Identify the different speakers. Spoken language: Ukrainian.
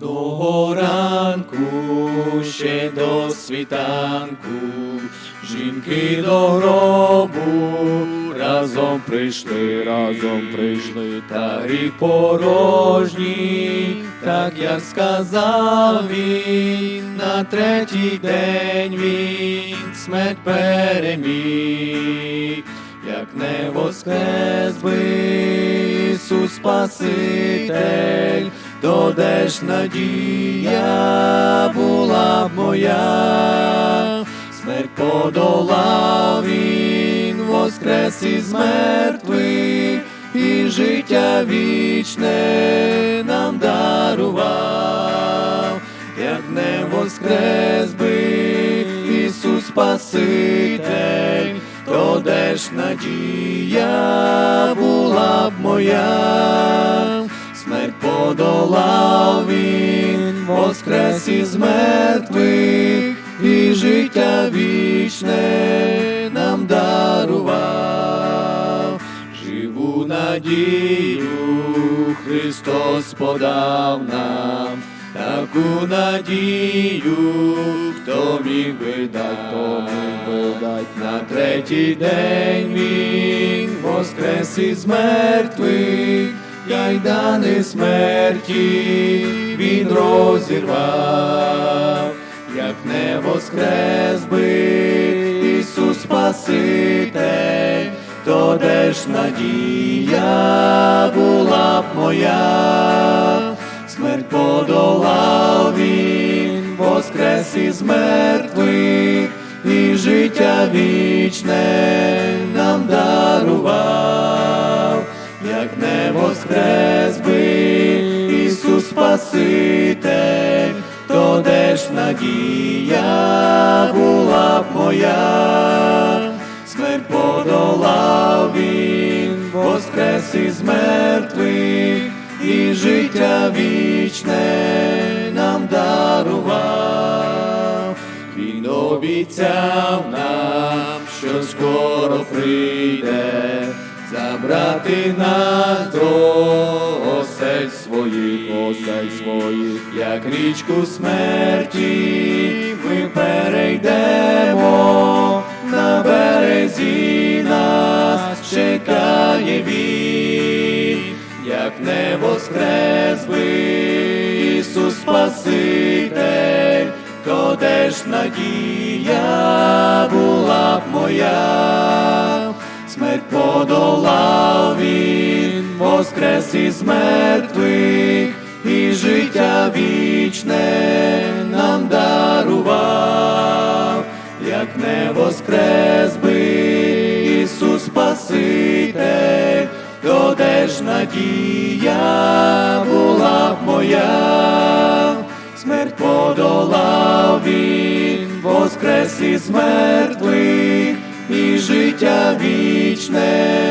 Speaker 1: Того ранку, ще до світанку, жінки до гробу разом прийшли, разом прийшли, та рік порожній, так як сказав він, на третій день він смерть переміг, як не воскрес би Ісус Спаситель, то де ж надія була моя, смерть подолав він, воскрес із мертвих, і життя вічне нам дарував, як не воскрес би Ісус Спаситель, то де ж надія була б моя, смерть подолав він, воскрес із мертвих, і життя вічне нам дарував, живу надію Христос подав нам. Таку надію, хто міг би дать, міг дать на третій день він воскрес із мертвих, кайдани смерті він розірвав, як не воскрес би Ісус Спаситель, то де ж надія була б моя? Смерть подолав він, воскрес із мертвих, і життя вічне як не воскрес би Ісус Спаситель, то де ж надія була б моя, смерть подолав він, воскрес із мертвих і життя вічне нам дарував, Він обіцяв нам, що скоро прийде, забрати нас до осель своїх, осель своїх, як річку смерті, ми перейдемо на березі нас чекає він як не воскрес би Ісус Спаситель, то де ж надія була б моя, смерть подолав він, воскрес із мертвих, і життя вічне нам дарував, як не воскрес би Ісус Спаситель, то де ж надія була моя, смерть подолав він, воскрес із мертвих, і життя вічне.